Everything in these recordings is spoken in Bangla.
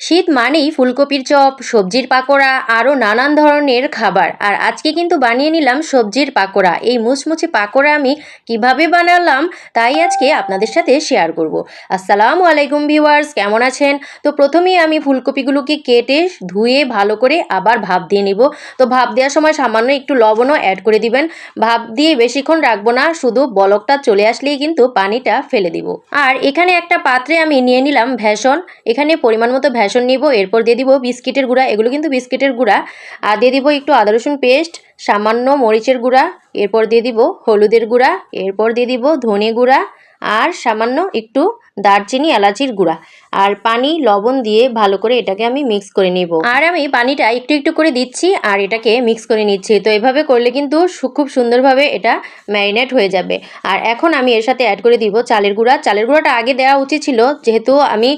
শীত মানেই ফুলকপির চপ, সবজির পাকোড়া, আরও নানান ধরনের খাবার। আর আজকে কিন্তু বানিয়ে নিলাম সবজির পাকোড়া। এই মুচমুচে পাকোড়া আমি কীভাবে বানালাম, তাই আজকে আপনাদের সাথে শেয়ার করব। আসসালামু আলাইকুম ভিউয়ার্স কেমন আছেন? তো প্রথমেই আমি ফুলকপিগুলোকে কেটে ধুয়ে ভালো করে আবার ভাপ দিয়ে নিব। তো ভাপ দেওয়ার সময় সামান্য একটু লবণও অ্যাড করে দিবেন। ভাপ দিয়ে বেশিক্ষণ রাখব না, শুধু বলকটা চলে আসলেই কিন্তু পানিটা ফেলে দিব। আর এখানে একটা পাত্রে আমি নিয়ে নিলাম ভেষণ এখানে পরিমাণ মতো নিব, এরপর দিয়ে দিব বিস্কিটের গুঁড়া। এগুলো কিন্তু বিস্কিটের গুঁড়া। আর দিয়ে দিব একটু আদা, রসুন পেস্ট, সামান্য মরিচের গুঁড়া। এরপর দিয়ে দিব হলুদের গুঁড়া। এরপর দিয়ে দিব ধনে গুঁড়া। আর সামান্য একটু দারচিনি, এলাচির গুঁড়া আর পানি, লবণ দিয়ে ভালো করে এটাকে আমি মিক্স করে নিব। আর আমি পানিটা একটু একটু করে দিচ্ছি আর এটাকে মিক্স করে নিচ্ছি। তো এভাবে করলে কিন্তু খুব সুন্দরভাবে এটা ম্যারিনেট হয়ে যাবে। আর এখন আমি এর সাথে অ্যাড করে দিব চালের গুঁড়া। চালের গুঁড়াটা আগে দেওয়া উচিত ছিল, যেহেতু আমি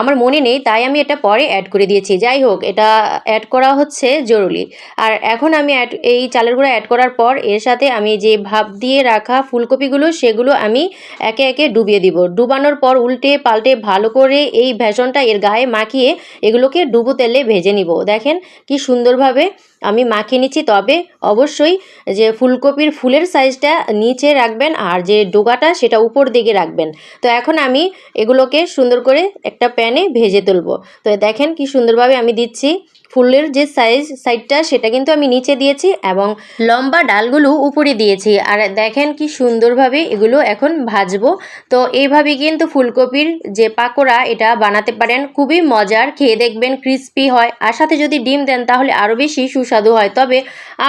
আমার মনে নেই, তাই আমি এটা পরে অ্যাড করে দিয়েছি। যাই হোক, এটা অ্যাড করা হচ্ছে জরুরি। আর এখন আমি অ্যাড এই চালের গুঁড়া অ্যাড করার পর এর সাথে আমি যে ভাপ দিয়ে রাখা ফুলকপিগুলো, সেগুলো আমি একে একে ডুবিয়ে দিব। ডুবানোর পর উল্টে পাল্টে ভালো করে এই ভেষণটা এর গায়ে মাখিয়ে এগুলোকে ডুবো তেলে ভেজে নিব। দেখেন কি সুন্দরভাবে আমি মাখিয়ে নিচ্ছি। তবে অবশ্যই যে ফুলকপির ফুলের সাইজটা নিচে রাখবেন আর যে ডোগাটা সেটা উপর দিকে রাখবেন। তো এখন আমি এগুলোকে সুন্দর করে একটা প্যানে ভেজে তুলবো। তো দেখেন কি সুন্দরভাবে আমি দিচ্ছি। ফুলের যে সাইজ সাইডটা সেটা কিন্তু আমি নিচে দিয়েছি এবং লম্বা ডালগুলো উপরে দিয়েছি। আর দেখেন কি সুন্দরভাবে এগুলো এখন ভাজবো। তো এইভাবে কিন্তু ফুলকপির যে পাকোড়া, এটা বানাতে পারেন। খুবই মজার, খেয়ে দেখবেন ক্রিস্পি হয়। আর সাথে যদি ডিম দেন, তাহলে আরও বেশি সুস্বাদু হয়। তবে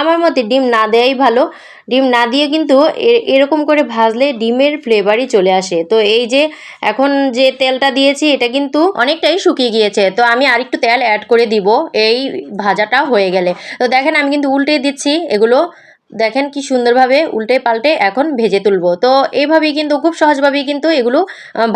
আমার মতে ডিম না দেয়াই ভালো। ডিম না দিয়ে কিন্তু এরকম করে ভাজলে ডিমের ফ্লেভারই চলে আসে। তো এই যে এখন যে তেলটা দিয়েছি, এটা কিন্তু অনেকটাই শুকিয়ে গিয়েছে। তো আমি আরেকটু তেল অ্যাড করে দিব। এই ভাজাটা হয়ে গেলে। তো দেখেন আমি কিন্তু উল্টে দিচ্ছি এগুলো দেখেন কি সুন্দরভাবে উল্টে পাল্টে এখন ভেজে তুলবো। তো এইভাবেই কিন্তু, খুব সহজভাবেই কিন্তু এগুলো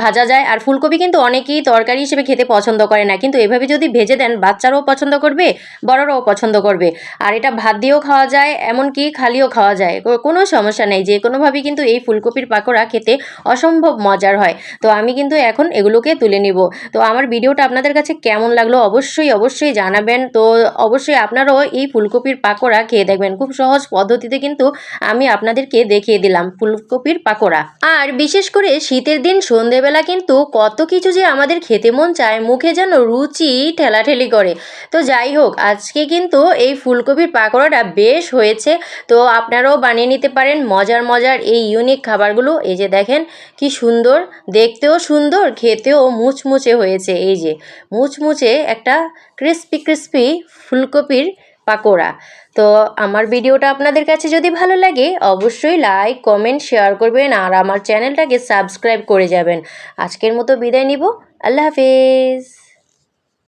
ভাজা যায়। আর ফুলকপি কিন্তু অনেকেই তরকারি হিসেবে খেতে পছন্দ করে না। কিন্তু এভাবে যদি ভেজে দেন, বাচ্চারাও পছন্দ করবে, বড়রাও পছন্দ করবে। আর এটা ভাত দিয়েও খাওয়া যায়, এমনকি খালিও খাওয়া যায়। কোনো সমস্যা নেই। যে কোনোভাবেই কিন্তু এই ফুলকপির পাকোড়া খেতে অসম্ভব মজার হয়। তো আমি কিন্তু এখন এগুলোকে তুলে নিব। তো আমার ভিডিওটা আপনাদের কাছে কেমন লাগল অবশ্যই অবশ্যই জানাবেন। তো অবশ্যই আপনারাও এই ফুলকপির পাকোড়া খেয়ে দেখবেন। খুব সহজ পদ্ধতিতে কিন্তু আমি আপনাদেরকে দেখিয়ে দিলাম ফুলকপির পাকোড়া। আর বিশেষ করে শীতের দিন সন্ধেবেলা কিন্তু কত কিছু যে আমাদের খেতে মন চায়, মুখে যেন রুচি ঠেলাঠেলি করে। তো যাই হোক, আজকে কিন্তু এই ফুলকপির পাকোড়াটা বেশ হয়েছে। তো আপনারাও বানিয়ে নিতে পারেন মজার মজার এই ইউনিক খাবারগুলো। এই যে দেখেন, কি সুন্দর, দেখতেও সুন্দর, খেতেও মুচমুচে হয়েছে। এই যে মুচমুচে একটা ক্রিস্পি ক্রিস্পি ফুলকপির পাকোড়া। তো আমার ভিডিওটা আপনাদের কাছে যদি ভালো লাগে, অবশ্যই লাইক কমেন্ট শেয়ার করবেন আর আমার চ্যানেলটাকে সাবস্ক্রাইব করে যাবেন। আজকের মতো বিদায় নিব। আল্লাহ হাফেজ।